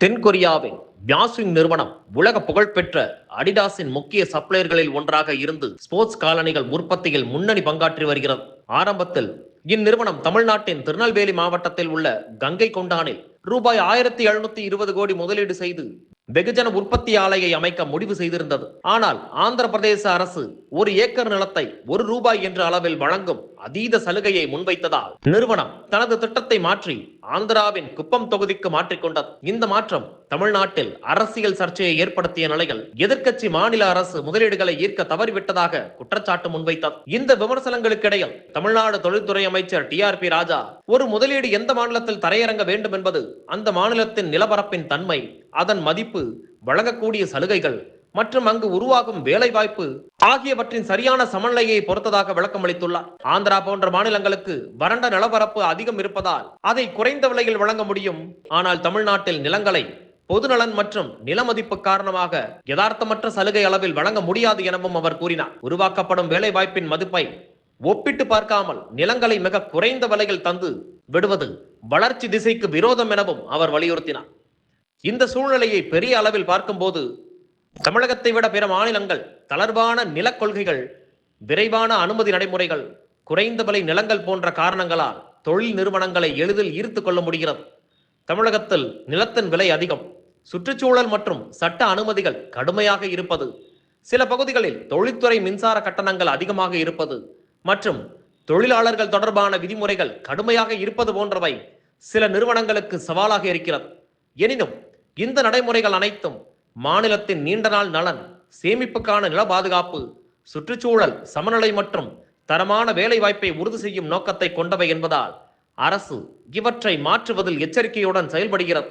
தென்கொரியாவின் பியாஸ்விங் நிறுவனம் உலக புகழ்பெற்ற அடிடாஸின் முக்கிய சப்ளையர்களில் ஒன்றாக இருந்து ஸ்போர்ட்ஸ் காலணிகள் உற்பத்தியில் முன்னணி பங்காற்றி வருகிறது. ஆரம்பத்தில் இந்நிறுவனம் தமிழ்நாட்டின் திருநெல்வேலி மாவட்டத்தில் உள்ள கங்கை கொண்டானில் ரூபாய் ஆயிரத்தி எழுநூத்தி இருபது கோடி முதலீடு செய்து வெகுஜன உற்பத்தி ஆலையை அமைக்க முடிவு செய்திருந்தது. ஆனால் ஆந்திர பிரதேச அரசு ஒரு ஏக்கர் நிலத்தை ஒரு ரூபாய் என்ற அளவில் வழங்கும் அதீத சலுகையை முன்வைத்ததால் நிறுவனம் தனது திட்டத்தை மாற்றி ஆந்திராவின் குப்பம் தொகுதிக்கு மாற்றிக்கொண்டது இந்த மாற்றம் தமிழ்நாட்டில் அரசியல் சர்ச்சையை ஏற்படுத்திய நிலையில் எதிர்க்கட்சி மாநில அரசு முதலீடுகளை ஈர்க்க தவறிவிட்டதாக குற்றச்சாட்டு முன்வைத்தது இந்த விமர்சனங்களுக்கிடையில் தமிழ்நாடு தொழில்துறை அமைச்சர் டி ஆர் பி ராஜா ஒரு முதலீடு எந்த மாநிலத்தில் தரையிறங்க வேண்டும் என்பது அந்த மாநிலத்தின் நிலப்பரப்பின் தன்மை அதன் மதிப்பு வழங்கக்கூடிய சலுகைகள் மற்றும் அங்கு உருவாகும் வேலை வாய்ப்பு ஆகியவற்றின் சரியான சமநிலையை பொறுத்ததாக விளக்கம் அளித்துள்ளார். ஆந்திரா போன்ற மாநிலங்களுக்கு வறண்ட நிலப்பரப்பு அதிகம் இருப்பதால் அதை குறைந்த விலையில் வழங்க முடியும். ஆனால் தமிழ்நாட்டில் நிலங்களை பொதுநலன் மற்றும் நிலமதிப்பு காரணமாக யதார்த்தமற்ற சலுகை அளவில் வழங்க முடியாது எனவும் அவர் கூறினார். உருவாக்கப்படும் வேலை வாய்ப்பின் மதிப்பை ஒப்பிட்டு பார்க்காமல் நிலங்களை மிக குறைந்த விலையில் தந்து விடுவது வளர்ச்சி திசைக்கு விரோதம் எனவும் அவர் வலியுறுத்தினார். இந்த சூழ்நிலையை பெரிய அளவில் பார்க்கும்போது தமிழகத்தை விட பிற மாநிலங்கள் தளர்வான நிலக்கொள்கைகள் விரைவான அனுமதி நடைமுறைகள் குறைந்த விலை நிலங்கள் போன்ற காரணங்களால் தொழில் நிறுவனங்களை எளிதில் ஈர்த்து கொள்ள முடிகிறது. தமிழகத்தில் நிலத்தின் விலை அதிகம். சுற்றுச்சூழல் மற்றும் சட்ட அனுமதிகள் கடுமையாக இருப்பது. சில பகுதிகளில் தொழில்துறை மின்சார கட்டணங்கள் அதிகமாக இருப்பது மற்றும் தொழிலாளர்கள் தொடர்பான விதிமுறைகள் கடுமையாக இருப்பது போன்றவை சில நிறுவனங்களுக்கு சவாலாக இருக்கிறது. எனினும் இந்த நடைமுறைகள் அனைத்தும் மாநிலத்தின் நீண்ட நாள் நலன் சேமிப்புக்கான நில பாதுகாப்பு சுற்றுச்சூழல் சமநிலை மற்றும் தரமான வேலை வாய்ப்பை உறுதி செய்யும் நோக்கத்தை கொண்டவை என்பதால் அரசு இவற்றை மாற்றுவதில் எச்சரிக்கையுடன் செயல்படுகிறது.